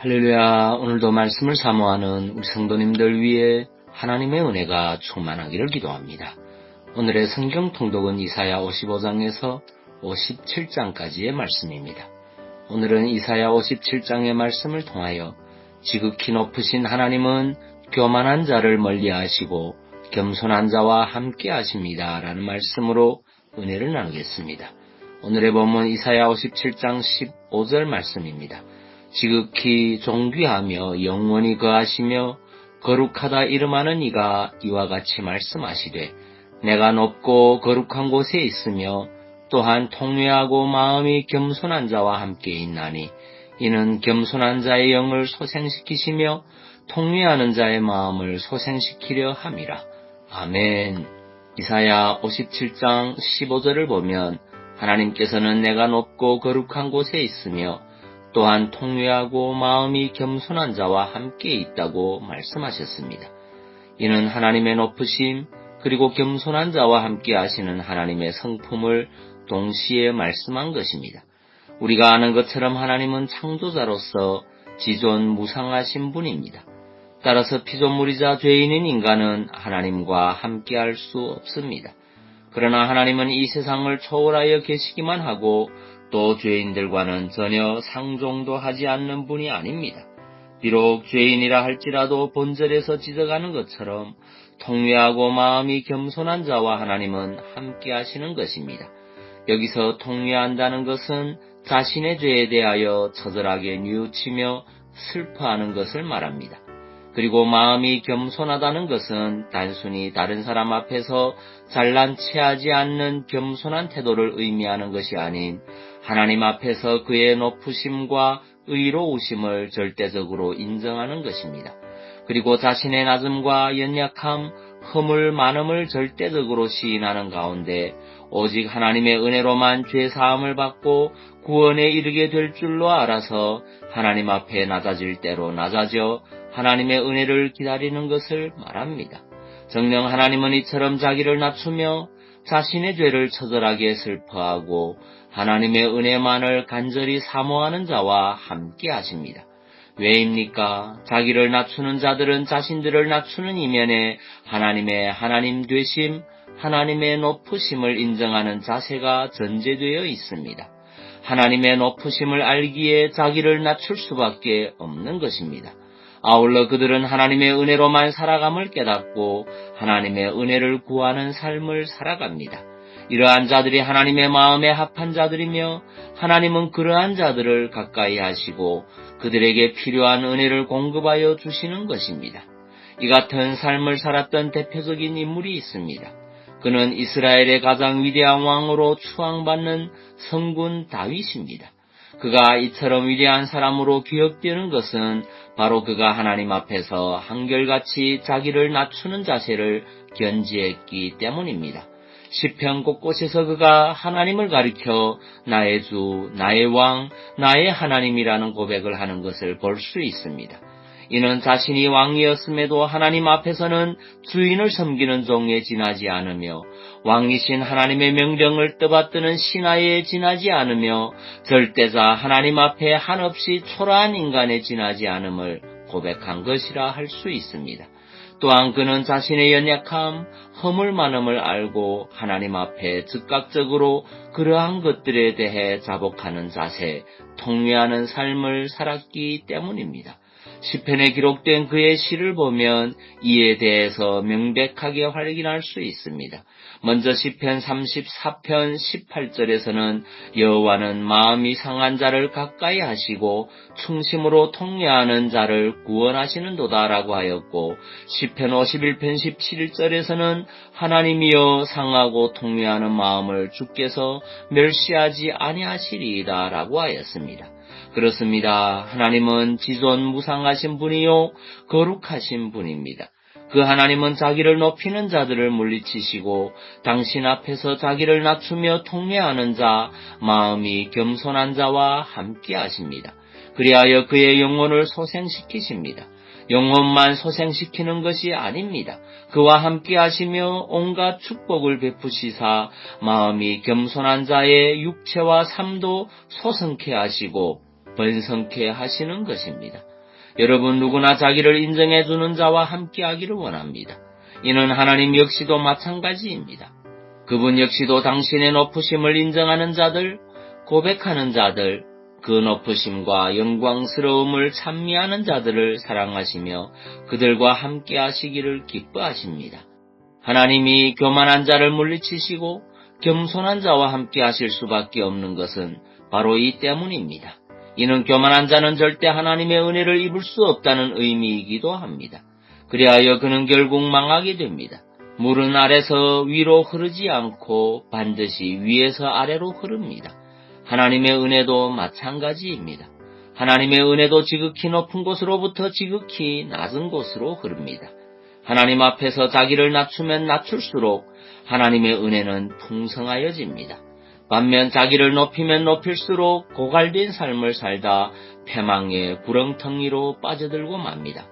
할렐루야. 오늘도 말씀을 사모하는 우리 성도님들 위해 하나님의 은혜가 충만하기를 기도합니다. 오늘의 성경 통독은 이사야 55장에서 57장까지의 말씀입니다. 오늘은 이사야 57장의 말씀을 통하여 지극히 높으신 하나님은 교만한 자를 멀리 하시고 겸손한 자와 함께 하십니다. 라는 말씀으로 은혜를 나누겠습니다. 오늘의 본문 이사야 57장 15절 말씀입니다. 지극히 존귀하며 영원히 거하시며 거룩하다 이름하는 이가 이와 같이 말씀하시되 내가 높고 거룩한 곳에 있으며 또한 통회하고 마음이 겸손한 자와 함께 있나니 이는 겸손한 자의 영을 소생시키시며 통회하는 자의 마음을 소생시키려 함이라. 아멘. 이사야 57장 15절을 보면 하나님께서는 내가 높고 거룩한 곳에 있으며 또한 통회하고 마음이 겸손한 자와 함께 있다고 말씀하셨습니다. 이는 하나님의 높으심 그리고 겸손한 자와 함께 하시는 하나님의 성품을 동시에 말씀한 것입니다. 우리가 아는 것처럼 하나님은 창조자로서 지존 무상하신 분입니다. 따라서 피조물이자 죄인인 인간은 하나님과 함께할 수 없습니다. 그러나 하나님은 이 세상을 초월하여 계시기만 하고 또 죄인들과는 전혀 상종도 하지 않는 분이 아닙니다. 비록 죄인이라 할지라도 본절에서 지적하는 것처럼 통회하고 마음이 겸손한 자와 하나님은 함께 하시는 것입니다. 여기서 통회한다는 것은 자신의 죄에 대하여 처절하게 뉘우치며 슬퍼하는 것을 말합니다. 그리고 마음이 겸손하다는 것은 단순히 다른 사람 앞에서 잘난 체하지 않는 겸손한 태도를 의미하는 것이 아닌 하나님 앞에서 그의 높으심과 의로우심을 절대적으로 인정하는 것입니다. 그리고 자신의 낮음과 연약함, 허물 많음을 절대적으로 시인하는 가운데 오직 하나님의 은혜로만 죄 사함을 받고 구원에 이르게 될 줄로 알아서 하나님 앞에 낮아질 대로 낮아져 하나님의 은혜를 기다리는 것을 말합니다. 정령 하나님은 이처럼 자기를 낮추며 자신의 죄를 처절하게 슬퍼하고 하나님의 은혜만을 간절히 사모하는 자와 함께 하십니다. 왜입니까? 자기를 낮추는 자들은 자신들을 낮추는 이면에 하나님의 하나님 되심, 하나님의 높으심을 인정하는 자세가 전제되어 있습니다. 하나님의 높으심을 알기에 자기를 낮출 수밖에 없는 것입니다. 아울러 그들은 하나님의 은혜로만 살아감을 깨닫고 하나님의 은혜를 구하는 삶을 살아갑니다. 이러한 자들이 하나님의 마음에 합한 자들이며 하나님은 그러한 자들을 가까이 하시고 그들에게 필요한 은혜를 공급하여 주시는 것입니다. 이 같은 삶을 살았던 대표적인 인물이 있습니다. 그는 이스라엘의 가장 위대한 왕으로 추앙받는 성군 다윗입니다. 그가 이처럼 위대한 사람으로 기억되는 것은 바로 그가 하나님 앞에서 한결같이 자기를 낮추는 자세를 견지했기 때문입니다. 시편 곳곳에서 그가 하나님을 가리켜 나의 주, 나의 왕, 나의 하나님이라는 고백을 하는 것을 볼 수 있습니다. 이는 자신이 왕이었음에도 하나님 앞에서는 주인을 섬기는 종에 지나지 않으며 왕이신 하나님의 명령을 떠받드는 신하에 지나지 않으며 절대자 하나님 앞에 한없이 초라한 인간에 지나지 않음을 고백한 것이라 할 수 있습니다. 또한 그는 자신의 연약함, 허물 많음을 알고 하나님 앞에 즉각적으로 그러한 것들에 대해 자복하는 자세, 통회하는 삶을 살았기 때문입니다. 시편에 기록된 그의 시를 보면 이에 대해서 명백하게 확인할 수 있습니다. 먼저 시편 34편 18절에서는 여호와는 마음이 상한 자를 가까이 하시고 충심으로 통례하는 자를 구원하시는도다라고 하였고 시편 51편 17절에서는 하나님이여 상하고 통례하는 마음을 주께서 멸시하지 아니하시리이다라고 하였습니다. 그렇습니다. 하나님은 지존 무상하신 분이요 거룩하신 분입니다. 그 하나님은 자기를 높이는 자들을 물리치시고 당신 앞에서 자기를 낮추며 통례하는 자, 마음이 겸손한 자와 함께 하십니다. 그리하여 그의 영혼을 소생시키십니다. 영혼만 소생시키는 것이 아닙니다. 그와 함께 하시며 온갖 축복을 베푸시사 마음이 겸손한 자의 육체와 삶도 소성케 하시고 번성케 하시는 것입니다. 여러분 누구나 자기를 인정해 주는 자와 함께 하기를 원합니다. 이는 하나님 역시도 마찬가지입니다. 그분 역시도 당신의 높으심을 인정하는 자들, 고백하는 자들, 그 높으심과 영광스러움을 찬미하는 자들을 사랑하시며 그들과 함께 하시기를 기뻐하십니다. 하나님이 교만한 자를 물리치시고 겸손한 자와 함께 하실 수밖에 없는 것은 바로 이 때문입니다. 이는 교만한 자는 절대 하나님의 은혜를 입을 수 없다는 의미이기도 합니다. 그리하여 그는 결국 망하게 됩니다. 물은 아래서 위로 흐르지 않고 반드시 위에서 아래로 흐릅니다. 하나님의 은혜도 마찬가지입니다. 하나님의 은혜도 지극히 높은 곳으로부터 지극히 낮은 곳으로 흐릅니다. 하나님 앞에서 자기를 낮추면 낮출수록 하나님의 은혜는 풍성하여집니다. 반면 자기를 높이면 높일수록 고갈된 삶을 살다 패망의 구렁텅이로 빠져들고 맙니다.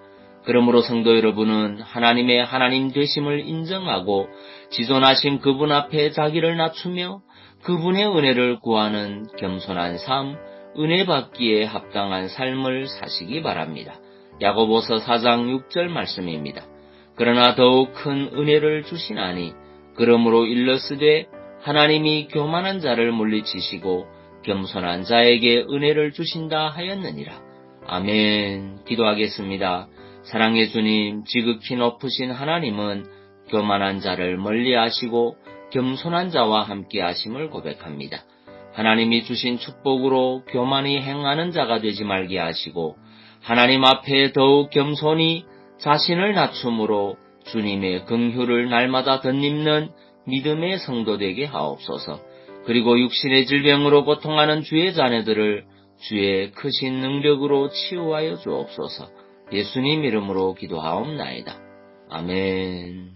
그러므로 성도 여러분은 하나님의 하나님 되심을 인정하고 지존하신 그분 앞에 자기를 낮추며 그분의 은혜를 구하는 겸손한 삶, 은혜 받기에 합당한 삶을 사시기 바랍니다. 야고보서 4장 6절 말씀입니다. 그러나 더욱 큰 은혜를 주시나니 그러므로 일러스되 하나님이 교만한 자를 물리치시고 겸손한 자에게 은혜를 주신다 하였느니라. 아멘. 기도하겠습니다. 사랑의 주님, 지극히 높으신 하나님은 교만한 자를 멀리 하시고 겸손한 자와 함께 하심을 고백합니다. 하나님이 주신 축복으로 교만히 행하는 자가 되지 말게 하시고 하나님 앞에 더욱 겸손히 자신을 낮춤으로 주님의 긍휼을 날마다 덧입는 믿음의 성도 되게 하옵소서. 그리고 육신의 질병으로 고통하는 주의 자녀들을 주의 크신 능력으로 치유하여 주옵소서. 예수님 이름으로 기도하옵나이다. 아멘.